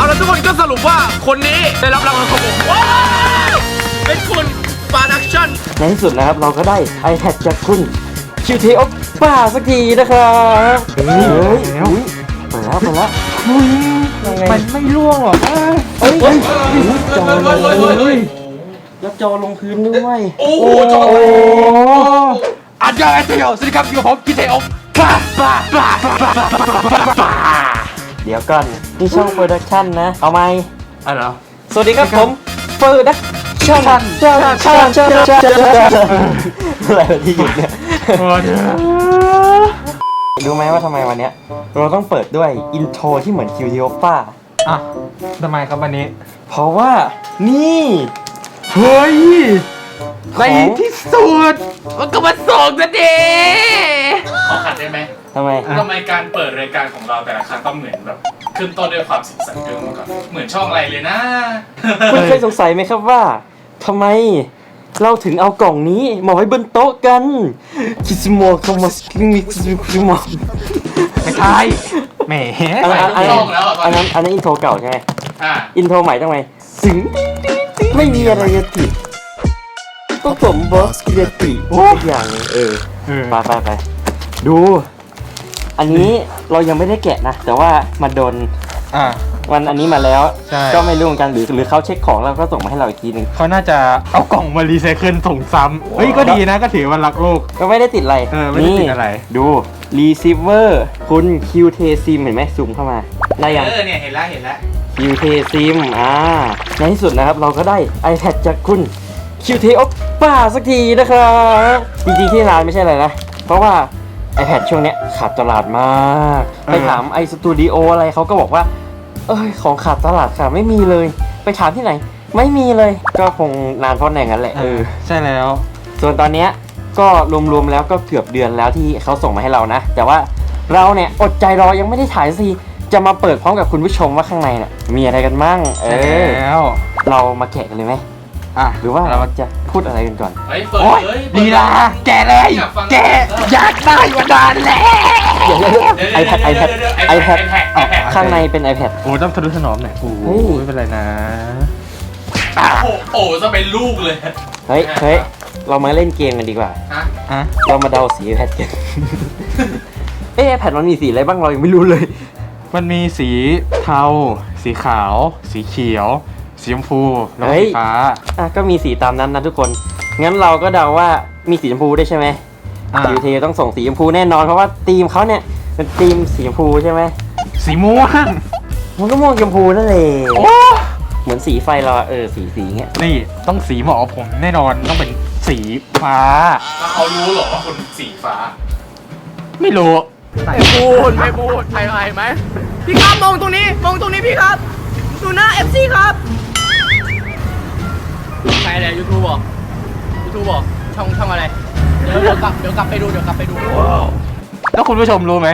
เอาละทุกคนก็สรุปว่าคนนี้ได้รับรางวัลของผมเป็นคุณปาดักชั่น ในที่สุดนะครับ เราก็ได้ไ iPad จากคุณคิวเทอป้าสักทีนะครับเฮ้ยแเปิดแล้วเปิดแล้วยังมันไม่ร่วงหรอกเฮ้ยจอลงเลยแล้วจอลงพื้นด้วย โอ้จออันยองไอเตียวสวัสดีครับอยู่บผมกิเทอป้าป้าป้าป้าป้าป้าป้า ดี๋ยวก่อนนี่ช่องโปรดักชั่นนะ เอาไหมอะไรเหรอสวัสดีครับผมโปรดักชั่นชั่นชั่นชั่นชั่นชั่นอะไรที่หยุดเนี่ยโหเดี๋ยวรู้ไหมว่าทำไมวันเนี้ยเราต้องเปิดด้วยอินโทรที่เหมือนคิวเทอป้าอะทำไมครับวันนี้ เพราะว่านี่เฮ้ยในของที่สุด มันก็มาส่งซะดิ ขอขัดได้ไหมทำไม ทำไมการเปิดรายการของเราแต่ละครั้งต้องเหมือนแบบขึ้นต้นด้วยความสีสันเกินมาก่อนเหมือนช่องอะไรเลยนะ คุณเคยสงสัยไหมครับว่าทำไมเราถึงเอากล่องนี้มาไว้บนโต๊ะกันคิสโมคามาสกิมิคิสโมไม่ใช่แหมอันนั้นอันช่นั้อนงแล้วอะตอนอันนี้นั้นอันนั้นอินโทรเก่าใช่ไหมอะอินโทรใหม่ต้องไงถึงไม่มีอะไรจะติดก็ผมบอสกิเลติทุกอย่างเลยเออเออไปไปไป ดู อันนี้เรายังไม่ได้แกะนะ แต่ว่ามาโดนอะวันอันนี้มาแล้ว ใช่ ก็ไม่รู้เหมือนกันหรือหรือเขาเช็คของแล้วก็ส่งมาให้เราอีกทีหนึ่งเขาน่าจะเอากล่องมารีไซเคิลส่งซ้ำเฮ้ย ก็ดีนะก็ถือว่ารักโลก ก็ไม่ได้ติดอะไรเออไม่ได้ติดอะไรดู receiver คุณ QT sim เห็นไหมซูมเข้ามาได้ยัง เออเนี่ยเห็นแล้วเห็นแล้ว QT sim อ่า ในที่สุดนะครับ เราก็ได้ iPad จากคุณ QT Oppa สักทีนะครับ จริงๆที่ร้านไม่ใช่อะไรนะ เพราะว่า iPad ช่วงเนี้ยขาดตลาดมาก ไปถาม iStudio อะไรเขาก็บอกว่า เอ้ย ของขาดตลาดค่ะไม่มีเลย ไปถามที่ไหน ไม่มีเลย ก็คงนานเพราะอย่างนั้นแหละ เออ ใช่แล้ว ส่วนตอนเนี้ยก็รวมๆแล้วก็เกือบเดือนแล้วที่เขาส่งมาให้เรานะ แต่ว่าเราเนี่ยอดใจรอยังไม่ได้ถ่ายสักทีจะมาเปิดพร้อมกับคุณผู้ชมว่าข้างในน่ะมีอะไรกันมั่งเอใช่อแล้วเรามาแกะกันเลยไหมอะหรือว่าเราเราจะ พูดอะไรกันก่อน เฮ้ยเปิดโอ๊ยเลยเปิลีลา แกเลยอยากฟังแกอยากได้มานานแล้วเดี๋ยวไอแพดไอแพดไอแพดไอแพดข้างในเป็น iPad โอ้ต้องทะนุถนอมหน่อยโอ้เฮ้ยไม่เป็นไรนะโอ้โหจะเป็นลูกเลยเฮ้ยเฮ้ยเรามาเล่นเกมกันดีกว่า ฮะอะ เรามาเดาสี iPad กัน เอ๊ะ iPad มันมีสีอะไรบ้างเรายังไม่รู้เลย มันมีสีเทา สีขาว สีเขียว สีชมพูแล้วก็เฮ้ย สีฟ้า อะก็มีสีตามนั้นนะทุกคน งั้นเราก็เดาว่ามีสีชมพูด้วยใช่ไหมอะยูเทต้องส่งสีชมพูแน่นอนเพราะว่าธีมเขาเนี่ยเป็นธีมสีชมพูใช่ไหมสีม่วงมันก็ม่วงชมพูนั่นแหละโอ้เหมือนสีไฟเราอะเออสีสีเงี้ยนี่ต้องสีเหมาะกับผมแน่นอนต้องเป็นสีฟ้า แล้วเขารู้เหรอว่าคุณสีฟ้า ไม่รู้ ไม่พูดไม่พูดใครอะไรไหมพี่ครับมองตรงนี้มองตรงนี้พี่ครับดูหน้า FC ครับ ใครอะไรยูทูบบอกยูทูบบอกช่องช่องอะไร เดี๋ยวเดี๋ยวกลับเดี๋ยวกลับไปดูเดี๋ยวกลับไปดูแล้วคุณผู้ชมรู้ไหม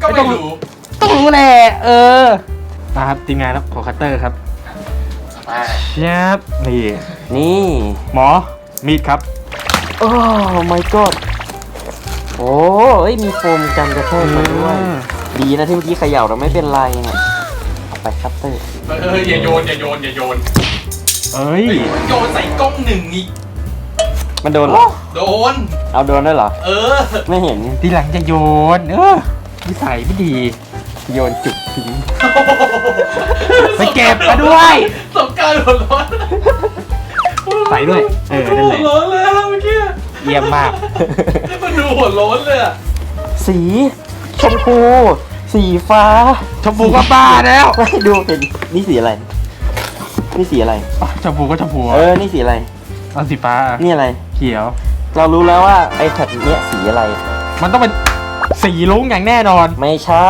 ก็ไม่รู้ต้องรู้แหละเออนะครับทีมงานครับขอคัตเตอร์ครับไปเชียบนี่นี่ หมอมีดครับ โอ้ my god โอ้เอ้ยมีโฟมกันกระแทกมาด้วยอืมดีนะที่เมื่อกี้เขย่าเราไม่เป็นไรเนี่ยเอาไปคัตเตอร์ เอออย่าโยนอย่าโยนอย่าโยน เอ้ยเฮ้ย มันโยนใส่กล้องหนึ่งอีก มันโดนเหรอ โดน เอาโดนด้วยเหรอ เออ ไม่เห็น ทีหลังจะโยน เออนิสัยไม่ดี โยนจุกทิ้ง ไปเก็บมาด้วย สงกรารหัวร้อนใส่ด้วยเออนั่นแหหัละวร้อนเลยอะเมื่อกี้เยี่ยมมาก มันดูหัวร้อนเลยอะสีชมพู สีฟ้าชมพูก็บ้าแล้ว ไม่ดูเห็นนี่สีอะไร นี่สีอะไร อะชมพูก็ชมพูเออ นี่สีอะไร เอาสีฟ้านี่อะไร เขียว เรารู้แล้วว่าไอ้แพดเนี้ยสีอะไร มันต้องเป็นสีลุ้งอย่างแน่นอน ไม่ใช่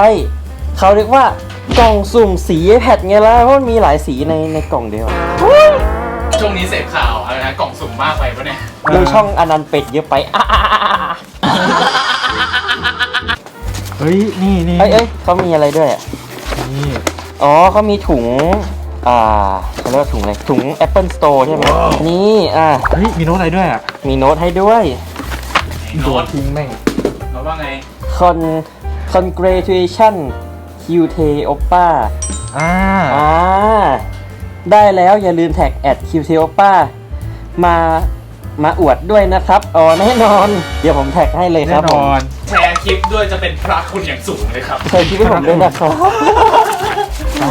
เขาเรียกว่ากล่องสุ่มสีไอแพดไงล่ะ เพราะมันมีหลายสีในในกล่องเดียวช่วงนี้เสพข่าวอะไรนะกล่องสุ่มมากไปปะเนี่ย ดูช่องอนันต์เป็ดเยอะไปอะอะอะอะเฮ้ย นี่นี่เอ้ยเอ้ยเขามีอะไรด้วยอะนี่ อ๋อเขามีถุง อ่าเขาเรียกว่าถุงอะไรถุง Apple Store ใช่ไหมนี่อะเฮ้ยมีโน้ตอะไรด้วยอะมีโน้ตให้ด้วยโน้ตทิ้งแม่งโน้ตว่าไง con congratulation QT Oppa อ่าอ่าได้แล้วอย่าลืมแท็ก QT Oppa มา มาอวดด้วยนะครับอ๋อแน่นอน เดี๋ยวผมแท็กให้เลยคแน่รับนผมอน แชร์คลิปด้วยจะเป็นพระคุณอย่างสูงเลยครับ เคยคิดให้ผมด้วยนะครับ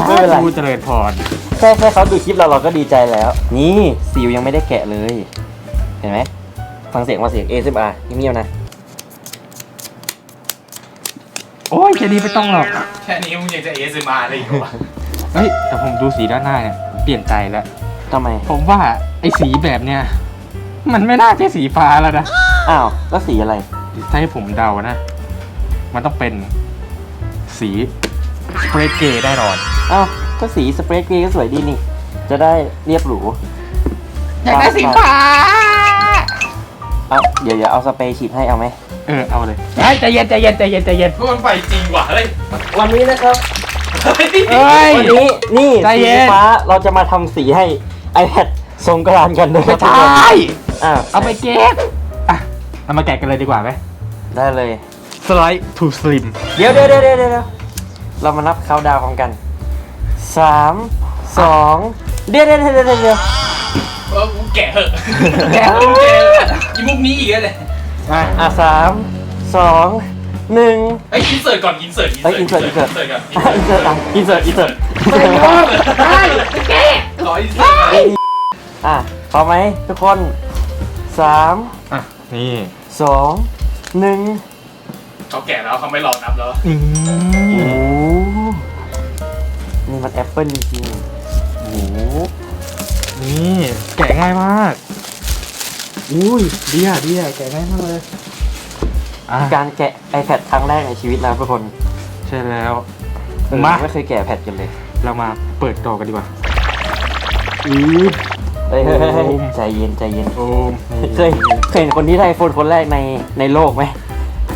ไม่เป็นไรดูเจริญพร แค่แค่เขาดูคลิปเราเราก็ดีใจแล้ว นี่ซิลยังไม่ได้แกะเลย เห็นไหมฟังเสียงฟังเสียง ASMR เงียบๆนะ โอ้ยแค่นี้ไม่ต้องหรอก แค่นี้มึงยังจะ ASMR อะไรอีกวะเฮ้ย แต่ผมดูสีด้านหน้าเนี่ยผมเปลี่ยนใจแล้ว ทำไม ผมว่าไอ้สีแบบเนี้ย มันไม่น่าใช่สีฟ้าแล้วนะอ้าวแล้วสีอะไร ถ้าให้ผมเดานะ มันต้องเป็นสีสเปรย์เกย์แน่นอนอ้าวก็สีสเปรย์เกรย์ก็สวยดีนี่ จะได้เรียบหรูอยากได้สีฟ้าเอาเดี๋ยวเดี๋ยวเอาสเปรย์ฉีดให้เอาไหมเออเอาเลยเฮ้ยใจเย็นใจเย็นใจเย็นใจเย็นพวกมันไปจริงว่ะเฮ้ยวันนี้นะครับเฮ้ยเอ้ยวันนี้นี่ใจเย็สีนฟ้าเราจะมาทำสีให้ iPad สงกรานต์กันด้วยไม่ใช่ อ่าเอาไปเก็บอะเอามาแกะกันเลยดีกว่าไหมได้เลย สไลด์ทูสลิมเดี๋ยวเดี๋ยวเดี๋ยวเดี๋ยวเดี๋ยวเรามานับเขาน์ดาวน์พร้อมกันสามสองเดี๋ยวเดี๋ยวเดี๋ยวเดี๋ยวเดี๋ยวเออกูแกะเหอะแกะเหอะแกะเหอะอีมุกนี้อีกแล้วเนี่ยอะอะสามสองหนึ่งไอ้ยอินเสิร์ตก่อนอินเสิร์ตอินเอ้เสิยร์ต insert insert ก่อนอะอินเสิร์ตอะอินเสิร์ตอินเสิร์ตขออินเสิร์ตหน่อยอะพร้อมไหมทุกคน สามอะนี่สองหนึ่งเขาแกะแล้วเขาไม่รอนับแล้วนี่โอ้นี่มันแอปเปิลจริงโอ้โหนี่แกะง่ายมากอุ้ยดีอะดีอะแกะง่ายมากเลยอะๆการแกะ iPad ครั้งแรกในชีวิตนะทุกคนใช่แล้ว เออมา ไม่เคยแกะแพดกันเลย เรามาเปิดกล่องกันดีกว่าอือ เฮ้ยเฮ้ยเฮ้ยเฮ้ยโอ้มใจเย็นใจเย็นโอมเคยเคยเห็นคนที่ได้ไอโฟนคนแรกในในโลกไหม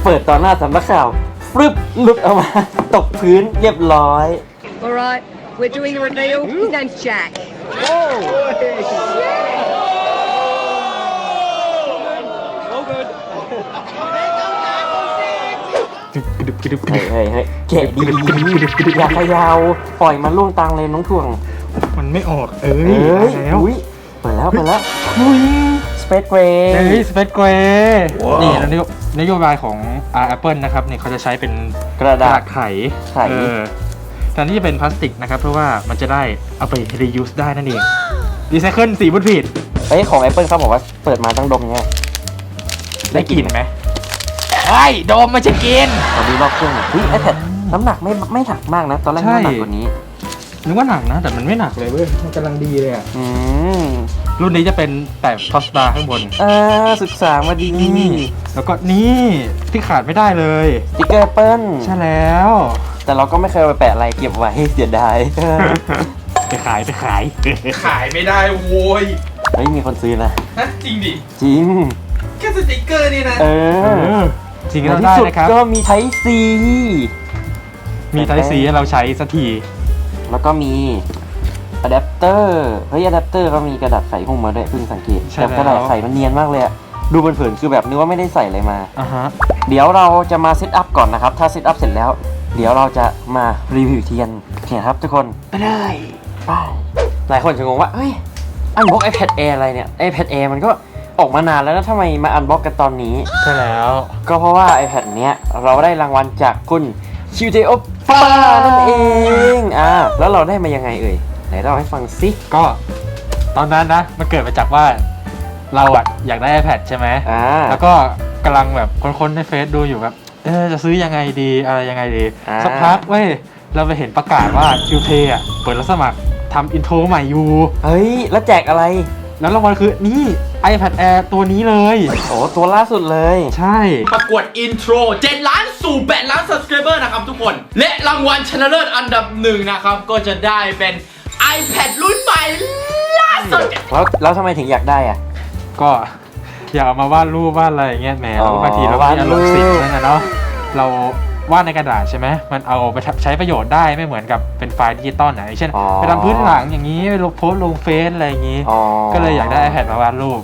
เปิดตอนหน้าสำนักข่าวฟรึบหลุดออกมา ตกพื้นเรียบร้อย All right, we're doing a reveal. His name's Jack. ดึบดึบดึบเฮ้ยเฮ้ยเฮ้ยแกะดีอย่าขยาวปล่อยมันล่วงตังเลยน้องถ่วง มันไม่ออก เอ้ยเอ้ยมาแล้ว อุ้ย เปิดแล้วเปิดแล้วอุ้ยสเปซเกรเฮ้ยสเปซเกรนี่แล้วนโยนโยบายของ R Apple นะครับเนี่ยเขาจะใช้เป็นกระกระดาดาษษไขไขเออแทนที่จะเป็นพลาสติกนะครับเพราะว่ามันจะได้เอาไป reuse ได้นั่นเองรีไซเคิลสีบุตรผิดเอ้ยของ Apple เขาบอกว่าเปิดมาต้องดมไงได้กลิ่นไหมไอ้โดมไม่ใช่กินขอดูรอบเครื่องหน่อยเฮ้ยไอแพดน้ำหนักไม่ไม่หนักมากนะ ตอนแรกใช่น้ำหนักกว่านี้ นึกว่าหนักนะ แต่มันไม่หนักเลยเว้ย มันกำลังดีเลยอะอืมรุ่นนี้จะเป็นแต่ท็อปสตาร์ข้างบน อ่าศึกษามาดีแล้วก็นี่ที่ขาดไม่ได้เลยสติ๊กเกอร์ Apple ใช่แล้ว แต่เราก็ไม่เคยเอาไปแปะอะไรเก็บไว้เสียดาย ไปขายไปขาย ขายไม่ได้โว้ยเฮ้ยมีคนซื้อนะ ฮะจริงดิ จริง แค่สติกเกอร์นี่นะ เอเอออจริงในก็ที่ได้สุดนะครับ ก็มีไทซี มีไทซีให้เราใช้สักที แล้วก็มีอะแดปเตอร์เฮ้ยอะแดปเตอร์ก็มีกระดาษไขหุ้มมาด้วยเพิ่งสังเกตใช่แต่กระดาษแล้วไขมันเนียนมากเลยอะดูเผินๆคือแบบนึกว่าไม่ได้ใส่อะไรมา อะฮะ เดี๋ยวเราจะมาเซตอัพก่อนนะครับ ถ้าเซตอัพเสร็จแล้ว เดี๋ยวเราจะมารีวิวเทียนเนี่ยครับทุกคนไปเลยไปหลายคนจะงงว่าเฮ้ยอันบ็อก iPad Air อะไรเนี่ย iPad Air มันก็ออกมานานแล้วนะทำไมมาอันบ็อกกันตอนนี้ ใช่แล้ว ก็เพราะว่า iPad เนี้ยเราได้รางวัลจากคุณชิวเทโอ ป้านั่นเองอ่าแล้วเราได้มายังไงเอ่ยไหนเล่าให้ฟังสิก็ตอนนั้นนะ มันเกิดมาจากว่า เราอะอยากได้ iPad ใช่ไหมอ่า แล้วก็กำลังแบบค้นๆในเฟซดูอยู่แบบเออจะซื้อยังไงดีอะไรยังไงดี อ่า สักพักเว้ยเราไปเห็นประกาศว่า QT อะเปิดรับสมัครทำอินโทรใหม่อยู่ เฮ้ย แล้วแจกอะไร แล้วรางวัลคือนี่ iPad Air ตัวนี้เลย โอ้ตัวล่าสุดเลย ใช่ ประกวดอินโทร 7 ล้านสู่ 8 ล้าน subscriber นะครับทุกคน และรางวัลชนะเลิศอันดับหนึ่งนะครับ ก็จะได้เป็น iPad รุ่นใหม่ล่าสุด แล้วแล้วทำไมถึงอยากได้อะ ก็อยากเอามาวาดรูปวาดอะไรอย่างเงี้ยแหมอ๋อแล้วบางทีเราก็มีอารมณ์วาดรูปสิทธิ์นั่นนะเนาะเรา วาดในกระดาษใช่ไหมมันเอาไปใช้ประโยชน์ได้ไม่เหมือนกับเป็นไฟล์ดิจิตอลไหนเช่นอ๋อไปทำพื้นหลังอย่างนี้ไปลงโพสต์ลงเฟซอะไรอย่างนี้อ๋อก็เลยอยากได้ iPad มาวาดรูป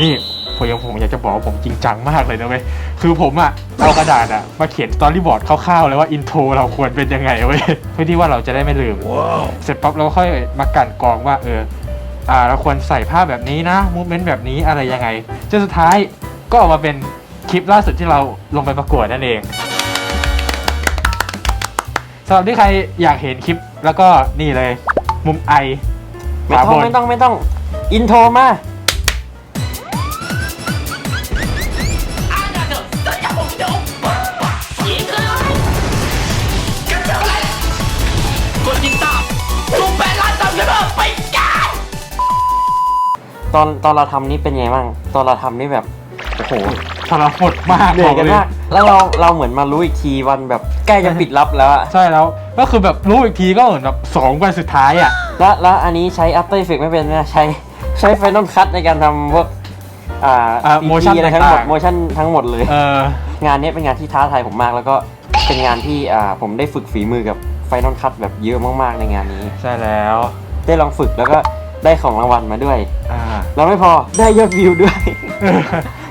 นี่ผมยังผมอยากจะบอกว่าผมจริงจังมากเลยนะเว้ย คือผมอะเอากระดาษอะมาเขียนสตอรี่บอร์ดคร่าวๆเลยว่าอินโทรเราควรเป็นยังไงเว้ย เพื่อที่ว่าเราจะได้ไม่ลืม เสร็จปั๊บเราก็ค่อยมากลั่นกรองว่าเออ อ่าเราควรใส่ภาพแบบนี้นะมูเมนต์แบบนี้อะไรยังไงจนสุดท้ายก็ออกมาเป็นคลิปล่าสุดที่เราลงไปประกวดนั่นเอง สำหรับที่ใครอยากเห็นคลิปแล้วก็นี่เลย มุมไอไม่ต้องไม่ต้องไม่ต้อง อินโทรมากดติดตามสูแปดล้านซับสไครเบอร์ไปกันตอนตอนเราทำนี่เป็นไงบ้าง ตอนเราทำนี่แบบ โอ้โห ทรหดมากเหนื่อยกันบลมากแล้วเราเราเหมือนมารู้อีกทีวันแบบใกล้จะปิดรับแล้วอะใช่แล้ว ก็คือแบบรู้อีกทีก็เหมือนแบบสองวันสุดท้ายอะ แล้วแล้วอันนี้ใช้ After Effects ไม่เป็นนะใช้ใช้ Final Cut ในการทำพวกอ่าอ่า CG motion อะไรทั้งหมด ต่างๆโมชั่นทั้งหมดเลย เอองานนี้เป็นงานที่ท้าทายผมมากแล้วก็เป็นงานที่อ่าผมได้ฝึกฝีมือกับ Final Cut แบบเยอะมากๆในงานนี้ ใช่แล้วได้ลองฝึกแล้วก็ได้ของรางวัลมาด้วย อ่าแล้วไม่พอได้ยอดวิวด้วย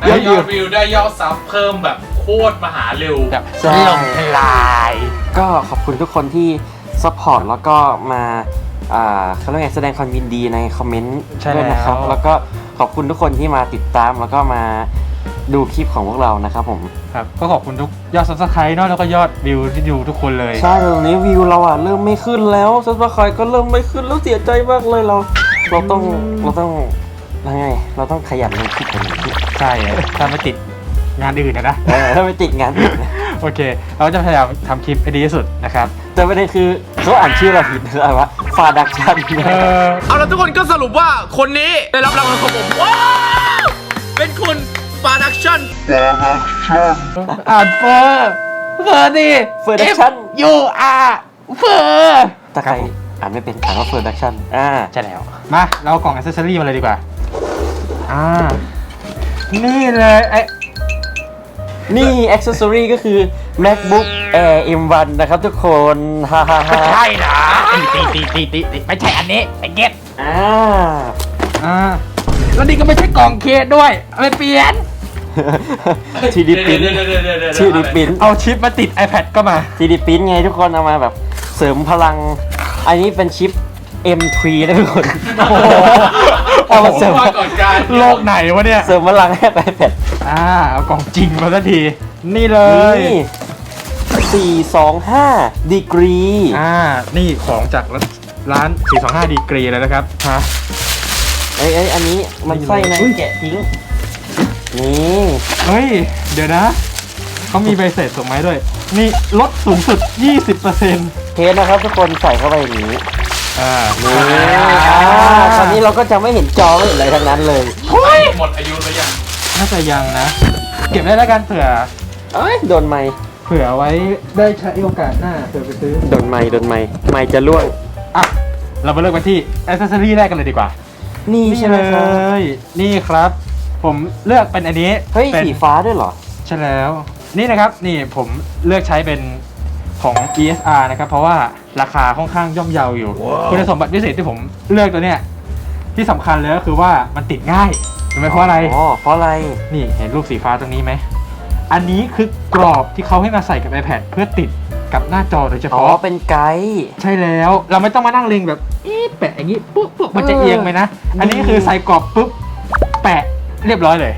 ได้ยอดวิวได้ยอดซับเพิ่มแบบโคตรมหาเร็วแบบใช่ลงทลาย ก็ขอบคุณทุกคนที่ซัพพอร์ตแล้วก็มาอ่าเขาเรียกไงแสดงความยินดีในคอมเมนต์ใช่ด้วยนะครับแล้วแล้วก็ขอบคุณทุกคนที่มาติดตามแล้วก็มาดูคลิปของพวกเรานะครับผมครับก็ขอบคุณทุกยอดซับสไครต์เนาะแล้วก็ยอดวิวที่ดูทุกคนเลยใช่ตรงนี้วิวเราอะเริ่มไม่ขึ้นแล้วซับสไครก็เริ่มไม่ขึ้นแล้วเสียใจมากเลยเรา เราต้องเราต้อง ยังไง เราต้องขยันลงคลิปกันอีกทีใช่ถ้าไม่ติดงานอื่นนะนะ เออถ้าไม่ติดงานอื่นนะโอเค เราจะพยายามทำคลิปให้ดีที่สุดนะครับ แต่ประเด็นคือเขาอ่านชื่อเราผิดอะไรวะฟาดักชันเออเอาละทุกคนก็สรุปว่าคนนี้ได้รับรางวัลของผมว้าวเป็นคุณฟาดักชั่น อ่านเฟอร์เฟอร์ดิ เฟอร์ดักชันยูอาเฟอร์ถ้าใครอ่านไม่เป็นอ่านว่าเฟอร์ดักชันอ่า ใช่แล้ว มา เราเอากล่องอ c เซสซอรี่มาเลยดีกว่า อ่า นี่เลยไอนี่ accessory ก็คือ MacBook Air M1 นะครับทุกคนฮ่าฮ่าฮ่าใช่เหรอตีตีตีตีตีไม่ใช่อันนี้ไอเก็ตอ่าอ่าแล้วนี่ก็ไม่ใช่กล่องเคสด้วยเอาไปเปลี่ยนทีดีปิ้นทีดีปิ้นเอาชิปมาติด iPad ก็มาทีดีปิ้นไงทุกคนเอามาแบบเสริมพลัง อันนี้เป็นชิป M3 นะทุกคนโอ้โห เอามาเสริมมาก่อนการโลกไหนวะเนี่ย เสริมพลังให้ iPad อ่าเอากล่องจริงมาสักที นี่เลยนี่425ดีกรี อ่า นี่ของจากร้าน 425 ดีกรีเลยนะครับ ฮะ เอ้ยเอ้ยอันนี้มันไส้นะอุ้ยแกะทิ้ง นี่เฮ้ย เดี๋ยวนะ เขามีใบเสร็จส่งมาให้ด้วย นี่ลดสูงสุด 20%เทสนะครับทุกคนใส่เข้าไปอย่างนี้ อ่านี่อ่าตอนนี้เราก็จะไม่เห็นจอไม่เห็นอะไรทั้งนั้นเลยหมดอายุแล้วยังน่าจะยังนะ เก็บได้แล้วกันเผื่อ เอ้ยโดนไม้เผื่อไว้ได้ใช้โอกาสหน้าเผื่อไปซื้อ โดนไม้โดนไม้ไม้จะล่วงอะ เรามาเริ่มกันที่อ c เซสซอรี่แรกกันเลยดีกว่า นี่นี่ใช่ไหมเลครับย นี่ครับ ผมเลือกเป็นอันนี้เฮ้ยเป็น สีฟ้าด้วยเหรอ ใช่แล้วนี่นะครับนี่ผมเลือกใช้เป็น ของ ESR นะครับ เพราะว่าราคาค่อนข้างย่อมเยาอยู่ คุณสมบัติพิเศษที่ผมเลือกตัวเนี้ยที่สำคัญเลยก็คือว่ามันติดง่ายรู้ไหมเพราะอะไร อ๋อเพราะอะไรนี่เห็นรูปสีฟ้าตรงนี้ไหม อันนี้คือกรอบที่เขาให้มาใส่กับ iPad เพื่อติดกับหน้าจอโดยเฉอ๋อพาะ เป็นไกด์ ใช่แล้วเราไม่ต้องมานั่งเล็งแบบเอ๊ะแปะอย่างนี้ปุ๊บปุ๊บมันจะเอียงไหมนะ อันนี้คือใส่กรอบปุ๊บ แปะเรียบร้อยเลย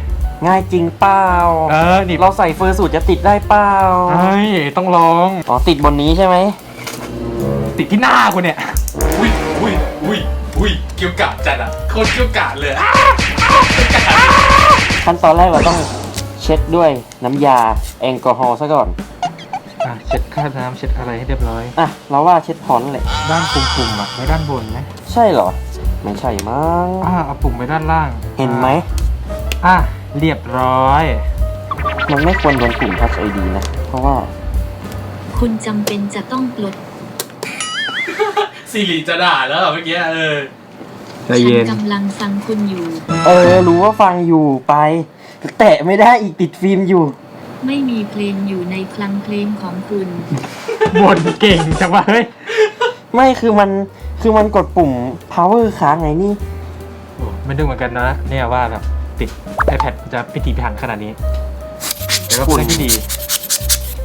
ง่ายจริงเปล่าเออนี่เราใส่เฟอร์สูตรจะติดได้เปล่าเฮ้ยต้องลองอ๋อติดบนนี้ใช่ไหมติดที่หน้าคุณเนี่ยอุ้ยอุ้ยอุ้ยอุ้ยเกี่ยวกาดจัดอะโคตรเกี่ยวกาดเลยอะขั้นตอนแรกเราต้องเช็ดด้วยน้ำยาแอลกอฮอล์ซะก่อนอะเช็ดคราบน้ำเช็ดอะไรให้เรียบร้อยอะเราว่าเช็ดพอนั่นแหละด้านปุ่มๆอะไว้ด้านบนไหมใช่เหรอไม่ใช่มั้งอ่าเอาปุ่มไว้ด้านล่าง เห็นไหมอะ เรียบร้อย มันไม่ควรโดนปุ่ม Touch ID นะ เพราะว่าคุณจำเป็นจะต้องปลดสิริจะด่าแล้วอะเมื่อกี้เออใจเย็นฉักำลังฟังคุณอยู่ เออ รู้ว่าฟังอยู่ไป แตะไม่ได้อีกติดฟิล์มอยู่ ไม่มีเพลงอยู่ในคลังเพลงของคุณ บ่นเก่งจังวะเฮ้ย ไม่คือมันคือมันกดปุ่ม power ค้างไงนี่ โอ้ไม่ดูเหมือนกันนะ เนี่ยว่าแบบ ติด iPad จะพิถีพิถันขนาดนี้แต่ก็เป็นเรื่องที่ดี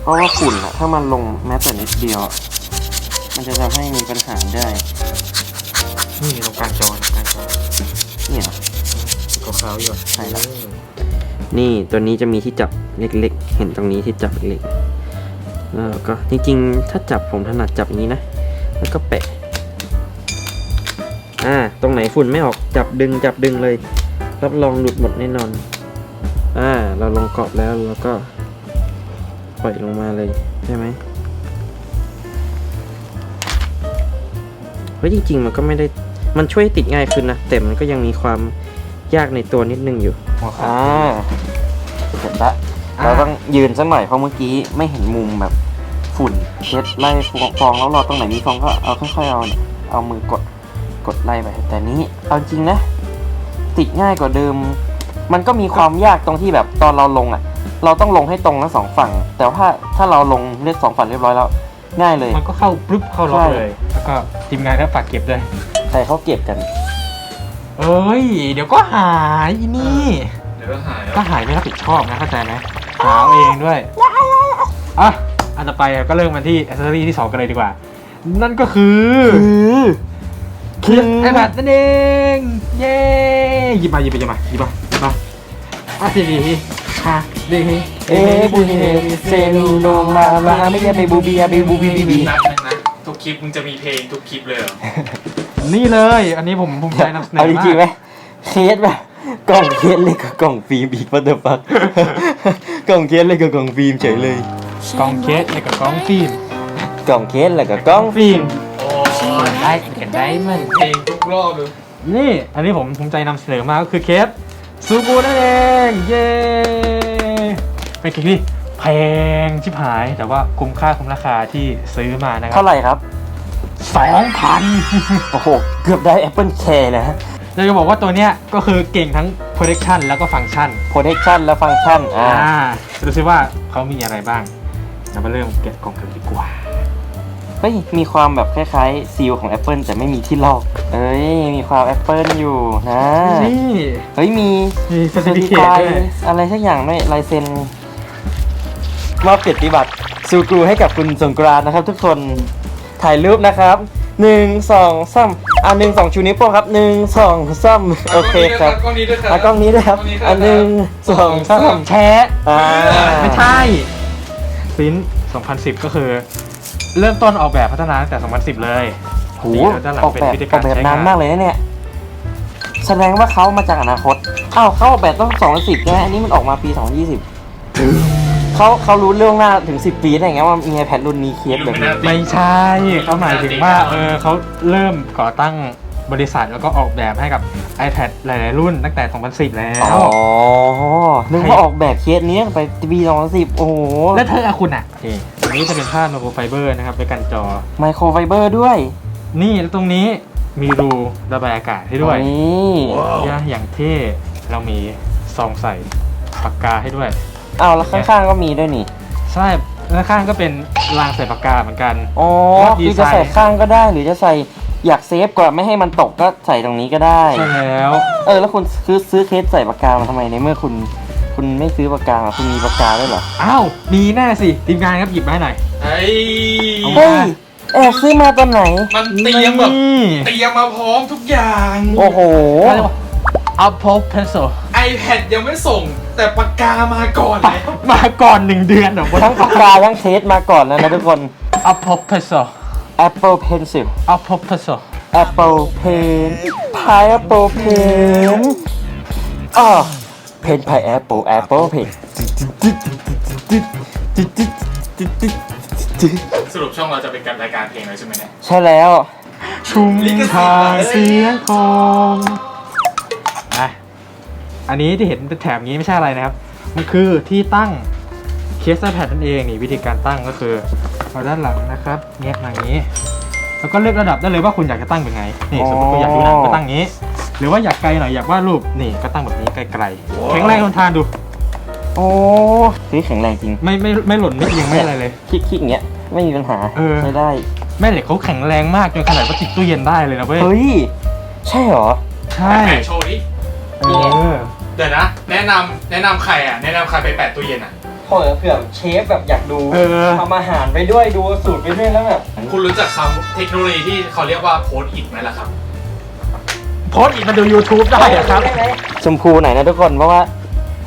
เพราะว่าฝุ่นอะถ้ามันลงแม้แต่นิดเดียวอะมันจะทำให้มีปัญหาได้นี่ตรงกลางจอตรงกลางจอเนี่ยขาวๆอยู่ใช่แล้ว นี่ตัวนี้จะมีที่จับเล็กๆ เห็นตรงนี้ที่จับเล็กๆแล้วก็จริงๆ ถ้าจับผมถนัดจับอย่างนี้นะ แล้วก็แปะ อ่า ตรงไหนฝุ่นไม่ออกจับดึงจับดึงเลย รับรองหลุดหมดแน่นอน อ่า เราลงเกาะแล้วแล้วก็ ปล่อยลงมาเลยใช่ไหมเฮ้ยจริง ๆ มันก็ไม่ได้ มันช่วยติดง่ายขึ้นนะ แต่มันก็ยังมีความยากในตัวนิดนึงอยู่ อ่าเสร็จละเราต้องยืนสักหน่อยเพราะเมื่อกี้ไม่เห็นมุมแบบฝุ่นเช็ดไล่ฟองแล้วรอตรงไหนมีฟองก็เอาค่อยๆเอาเนี่ยเอามือกดกดไล่ไปแต่นี้เอาจริงนะ ติดง่ายกว่าเดิม มันก็มีความยากตรงที่แบบตอนเราลงอะ เราต้องลงให้ตรงทั้งสองฝั่ง แต่ว่าถ้าเราลงเลือกสองฝั่งเรียบร้อยแล้ว ง่ายเลย มันก็เข้าปุ๊บเข้าล็อกใช่เลย แล้วก็ทีมงานก็ฝากเก็บด้วยแต่เขาเก็บกัน เอ้ย เดี๋ยวก็หายอีนี่ เดี๋ยวก็หายถ้าหายไม่รับผิดชอบนะเข้าใจไหมหาเอาเองด้วยอะอันต่อไปก็เริ่มมาที่อ c เซอรี่ที่2กันเลยดีกว่า นั่นก็คือคือเคสไอแพดนั่นเอง เย้ หยิบมาหยิบไปหยิบมาหยิบมาหยิบมาอะดีดีฮะดีเอบูเฮเซลูโนมามาไม่ใช่เบบูเบีอะเบบูบีบีบีนัดนึงนะทุกคลิปมึงจะมีเพลงทุกคลิปเลยเหรอนี่เลย อันนี้ผมภูมิใจนำเสนอเอาจมาริงๆไหมเคสแบบกล่องเคสเล็กกับกล่องฟิล์มอีกปัตเตอร์ฟักกล่องเคสเล็กกับกล่องฟิล์มเฉยเลยกล้องเคสแล้วกับกล้องฟิล์มกล่องเคสแล้วกับกล้องฟิล์มโอ้ได้กันได้มันเพลงทุกรอบเลย นี่อันนี้ผมภูมิใจนำเสนอมาก็คือเคสซูบูนั่นเองเย้เป็นเคสที่แพงชิบหายแต่ว่าคุ้มค่าคุ้มราคาที่ซื้อมานะครัเท่าไหร่ครับสองพัน โอ้โหเกือบได้ Apple Care นะฮะอยากจะบอกว่าตัวเนี้ยก็คือเก่งทั้ง protection แล้วก็ฟังก์ชัน Protection และฟังก์ชันอ่า อ่าดูซิว่าเขามีอะไรบ้าง เรามาเริ่มแกะกล่องกันดีกว่า เฮ้ยมีความแบบคล้ายๆซีลของ Apple แต่ไม่มีที่ลอก เอ้ยมีความ Apple อยู่นะนี่ เฮ้ยมีมีสติ certificate ด้วย อะไรสักอย่างด้วยลายเซ็นมอบเกียรติบัตรซูกรูให้กับคุณสงกรานต์นะครับ ทุกคนถ่ายรูปนะครับหนึ่งสองสามอะหนึ่งสองชูนิ้วโป้งครับหนึ่งสองสามโอเคครับกล้องนี้ด้วยครับอะกล้องนี้ด้วยครับอันหนึ่งสองสามแชะอ่าไม่ใช่ซิน2010 ก็คือ เริ่มต้นออกแบบพัฒนาตั้งแต่ 2010 เลยโหนี่แล้วด้านหลังออกเป็นแบบวิธีอการอกแบบใช้นานงานมากเลยนะเนี่ย แสดงว่าเขามาจากอนาคต อ้าวเขาออกแบบต้องสองพันสิบใช่ไหมอันนี้มันออกมาปีสองยี่สิบเขาเขารู้เรื่องหน้าถึง10ปีได้ไงว่ามี iPad รุ่นนี้เคสแบบนี้ ไม่ใช่เขาหมายถึงว่าเออเขาเริ่มก่อตั้งบริษัทแล้วก็ออกแบบให้กับ iPad หลาย ๆ รุ่นตั้งแต่ 2010 แล้วอ๋อนึกว่าออกแบบเคสนี้ตั้งแต่ปี2010โอ้โห แล้วเธออะคุณอะ นี่อันนี้จะเป็นผ้าไมโครไฟเบอร์นะครับไว้กันจอ ไมโครไฟเบอร์ด้วย นี่แล้วตรงนี้มีรูระบายอากาศให้ด้วยนี่เนี่ยอย่างเท่เรามีซองใส่ปากกาให้ด้วยอ้าวแล้วข้างๆก็มีด้วยนี่ ใช่แล้วข้างก็เป็นรางใส่ปากกาเหมือนกันอ๋อแล้วดีคือไซน์จะใส่ข้างก็ได้หรือจะใส่อยากเซฟกว่าไม่ให้มันตกก็ใส่ตรงนี้ก็ได้ ใช่แล้ว เออแล้วคุณซื้อซื้อเคสใส่ปากกามาทำไมในเมื่อคุณ คุณไม่ซื้อปากกาคุณมีปากกาด้วยเหรออ้าวมีแน่สิทีมงานครับหยิบมาให้หน่อยไอ้เอาเฮ้ยแอบซื้อมาตอนไหน มันเตรียมแบบนี่เตรียมมาพร้อมทุกอย่าง โอ้โห เขาเรียกว่า Apple Pencil iPad ยังไม่ส่ง แต่ปากกามาก่อนแล้วมาก่อนหนึ่งเดือนเหรอทั้งปากกาทั้งเคสมาก่อนแล้วนะทุกคน Apple Pencil Apple Pencil Apple Pencil Apple Pen Pineapple Pen อ๋อ Pen Pineapple Apple Pen สรุปช่องเราจะเป็นการรายการเพลงแล้วใช่ไหมเนี่ย ใช่แล้ว ชุมลิขสิทธิ์ทางเสียงของอะอันนี้ที่เห็นเป็นแถบนี้ไม่ใช่อะไรนะครับ มันคือที่ตั้งเคสแพดนั่นเองนี่วิธีการตั้งก็คือเอาด้านหลังนะครับเงี้ยมาอย่างนี้ แล้วก็เลือกระดับได้เลยว่าคุณอยากจะตั้งเป็นไง นี่สมมติคุณอยากดูหนังก็ตั้งงี้ หรือว่าอยากไกลหน่อยอยากวาดรูปนี่ก็ตั้งแบบนี้ไกลๆแข็งแรงทนทานดู โอ้ซื้อแข็งแรงจริงไม่ไม่ไม่หล่นไม่เอียงไม่อะไรเลยคลิกๆอย่างเงี้ยไม่มีปัญหาเออ ใช้ได้แม่เหล็กเขาแข็งแรงมากจนขนาดว่าติดตู้เย็นได้เลยนะเว้ยเฮ้ยใช่เหรอใช่แปะโชว์ดิเออเดี๋ยวนะ แนะนำแนะนำใครอะ แนะนำใครไปแปะตู้เย็นอะพอเผื่อเชฟแบบอยากดูเออ ทำอาหารไปด้วยดูสูตรไปด้วยแล้วแบบคุณรู้จักคำเทคโนโลยีที่เขาเรียกว่าโพสต์อิทไหมล่ะครับโพสต์อีกมาดู YouTube ได้เหรอครับชมพูหน่อยนะทุกคนเพราะว่า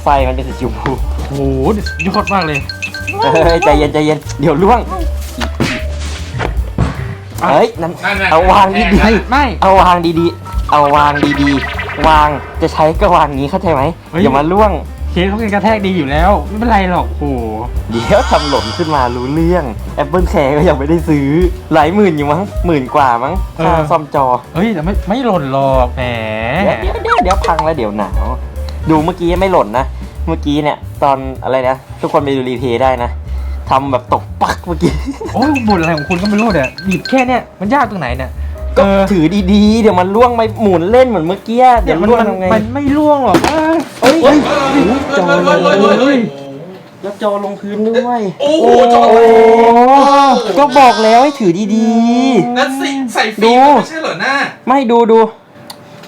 ไฟมันเป็นสีชมพูโอ้โหยอดมากเลยเฮ้ยใจเย็นใจเย็นเดี๋ยวล่วงเฮ้ยนั่นนั่นน่ะเอาวางดีแอบๆไม่เอาวางดีๆ เอาวางดีๆ วางจะใช้ก็วางงี้เข้าใจไหมเฮ้ยอย่ามาล่วง เคสเขาเป็นกระแทกดีอยู่แล้ว ไม่เป็นไรหรอกโอ้โหเดี๋ยวทำหล่นขึ้นมารู้เรื่อง Apple Care ก็ยังไม่ได้ซื้อ หลายหมื่นอยู่มั้งหมื่นกว่ามั้งค่าซ่อมจอ เฮ้ยแต่ไม่ไม่หล่นหรอกแหมเดี๋ยวเดี๋ยวเดี๋ยวเดี๋ยวพังแล้วเดี๋ยวหนาว ดูเมื่อกี้ไม่หล่นนะ เมื่อกี้เนี่ย ตอนอะไรนะ ทุกคนไปดูรีเพลย์ได้นะทำแบบตกปักเมื่อกี้ โอ้ยบ่นอะไรของคุณก็ไม่รู้เนี่ยบีบแค่เนี้ยมันยากตรงไหนเนี่ย ก็เออถือดีๆ เดี๋ยวมันล่วงไปหมุนเล่นเหมือนเมื่อกี้ เดี๋เดี๋ยยววมันล่วงมันทำไงมันไม่ล่วงหรอกเอ้ยเอ้ยเฮ้ยจอเฮ้ยเฮ้ยเฮ้ยเฮ้ยแล้วจอลงพื้นด้วย โอ้โหจอโอ้ก็บอกแล้วให้ถือดีนั่นสิใส่ดูฟิล์มไม่ใช่เหรอหน้าๆไม่ดูดู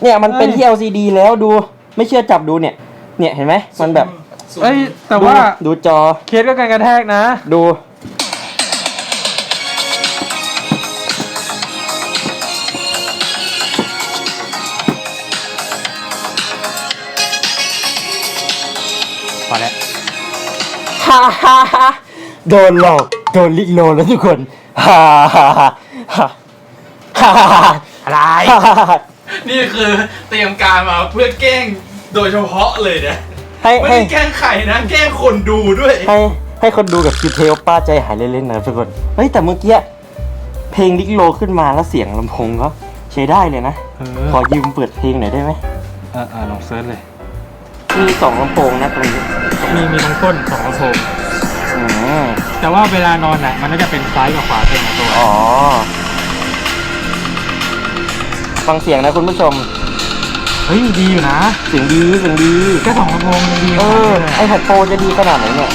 เนี่ยมันเป็นที่ LCD แล้วดู ไม่เชื่อจับดูเนี่ย เนี่ยเห็นไหมมันแบบเอ้ยแต่ว่าดูดูจอ เคสก็การกระแทกนะ ดู ฮ่าฮ่าฮ่าโดนหลอกโดนลิกโลแล้วทุกคนฮ่าฮ่าฮ่าฮ่าฮ่าฮ่าอะไร ฮ่าฮ่าฮ่านี่คือเตรียมการมาเพื่อแกล้งโดยเฉพาะเลยเนี่ยให้ไม่ให้ได้แกล้งใครนะ แกล้งคนดูด้วย ให้ให้คนดูกับคิวเทลป้าใจหายเล่นๆนะทุกคนเฮ้ยแต่เมื่อกี้เพลงลิกโลขึ้นมาแล้วเสียงลำโพงก็ใช้ได้เลยนะ เอขอยืมเปิดเพลงหน่อยได้ไหมเออเออลองเซิร์ชเลย มีสองลำโพงนะตรงนี้มีมีทั้งต้นสองลำโพงอืมแต่ว่าเวลานอนอะมันก็จะเป็นซ้ายกับขวาเป็นตัวอ๋อ ฟังเสียงนะคุณผู้ชมเฮ้ยดีอยู่นะเสียงดีเสียงดี แค่สองลำโพงยังดีเอขนาดอนี้เลยไอแพดโปรจะดีขนาดไหนเนี่ย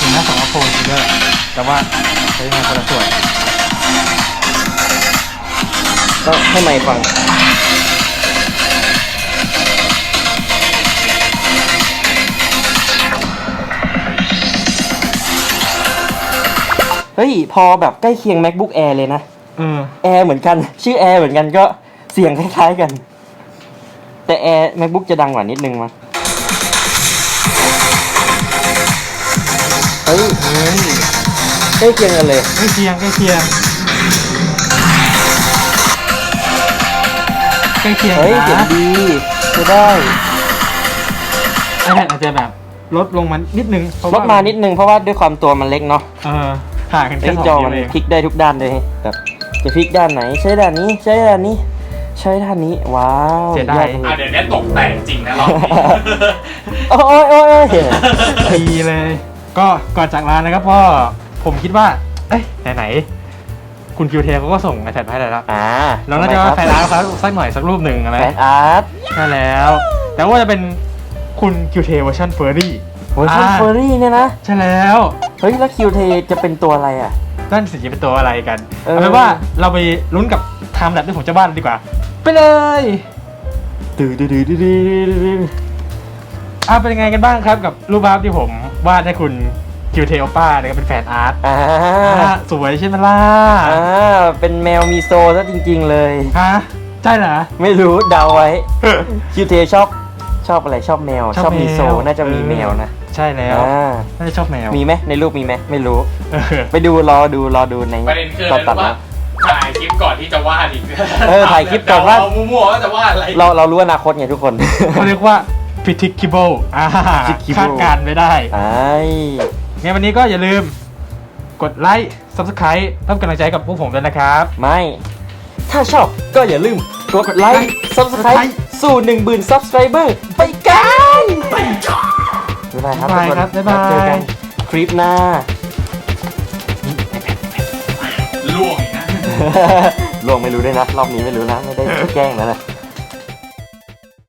ถึงหน้าสองลำโพงจริงด้วยแต่ว่าใช้งานคนละส่วน ก็ให้ไมค์ฟังเฮ้ย พอแบบใกล้เคียง MacBook Air เลยนะเออแอร์เหมือนกัน ชื่อแอร์เหมือนกันก็เสียงคล้ายๆกัน แต่แอร์ MacBook จะดังกว่านิดนึงมั้งเฮ้ยเฮ้ยใกล้เคียงกันเลย ใกล้เคียงใกล้เคียง ใกล้เคียงเฮ้ยนะเสียงดีจะได้ไอแพดอาจจะแบบลดลงมานิดนึงเพระลว่ดมานิดนึงเพราะว่าด้วยความตัวมันเล็กเนาะเออห่างกันไอ้แค่สองจอนิ้มัวนเองพลิกได้ทุกด้านเลยแบบจะพลิกด้านไหน ใช้ด้านนี้ ใช้ด้านนี้ ใช้ด้านนี้ ว้าวเสียดาย อดเลอะยเดี๋ยวเนี้ตกแต่งจริงนะรอบนี้โอ้ยโอ้ยโอ้ยดีเลย ก็ก่อนจากร้านนะครับพ่อผมคิดว่า เอ้ยไหนๆ คุณคิวเทเขาก็ส่งไอแพดมาให้แล้วอ่าเราน่าจะว่าแฟนอาร์ตเขาสักหน่อยสักรูปหนึ่งนะแฟนอาร์ตใช่แล้ว แต่ว่าจะเป็นคุณคิวเทเวอร์ชันเฟอร์รี่เวอร์ชันเฟอร์รี่เนี่ยนะใช่แล้วเฮ้ยแล้วคิวเทจะเป็นตัวอะไรอะนั่นสิจะเป็นตัวอะไรกันเออเอาเป็นว่าเราไปลุ้นกับไทม์แลปที่ผมจะวาดดีกว่า ไปเลยดื้อดื้อดื้อดื้อดื้อดื้ออะเป็นยังไงกันบ้างครับกับรูปภาพที่ผมวาดให้คุณ คิวเทโอป้านะครับเป็นแฟนอาร์ตอ่าอะสวยใช่ไหมล่ะอ่าเป็นแมวมีโซซะจริง ๆ เลย ฮะใช่เหรอ ไม่รู้เดาไว้ คิวเทชอบชอบอะไรชอบแมวชอบชอบมีโซแมวน่าจะมีเออ แมวนะใช่แล้วอ่าน่าจะชอบแมวมีไหมในรูปมีไหมไม่รู้ เออไปดูรอดูรอดูในประเด็นคือตอะอนไรตัดรู้ว่านะ ถ่ายคลิปก่อนที่จะวาดอีกเออถ่ายคลิปก่อนว่าเดมั่วๆว่าจะวาดอะไรเราเรารู้อนาคตไงทุกคน เขาเรียกว่า predictable อ่า predictable คาดการณ์ไม่ได้ ไอ้ งั้นวันนี้ก็อย่าลืมกดไลค์ subscribe เพิ่มกำลังใจกับพวกผมด้วยนะครับ ไม่ ถ้าชอบก็อย่าลืมกดไลค์ subscribe สู่ 1 0,000 subscriber ไปกันบ๊ายบายครับทุกคนบ๊ายบายครับบ๊ายบายแล้วเจอกันคลิปหน้า ล่วงอีกนะ ลวงไม่รู้ด้วยนะ รอบนี้ไม่รู้นะ ไม่ได้แกล้งแล้วนะ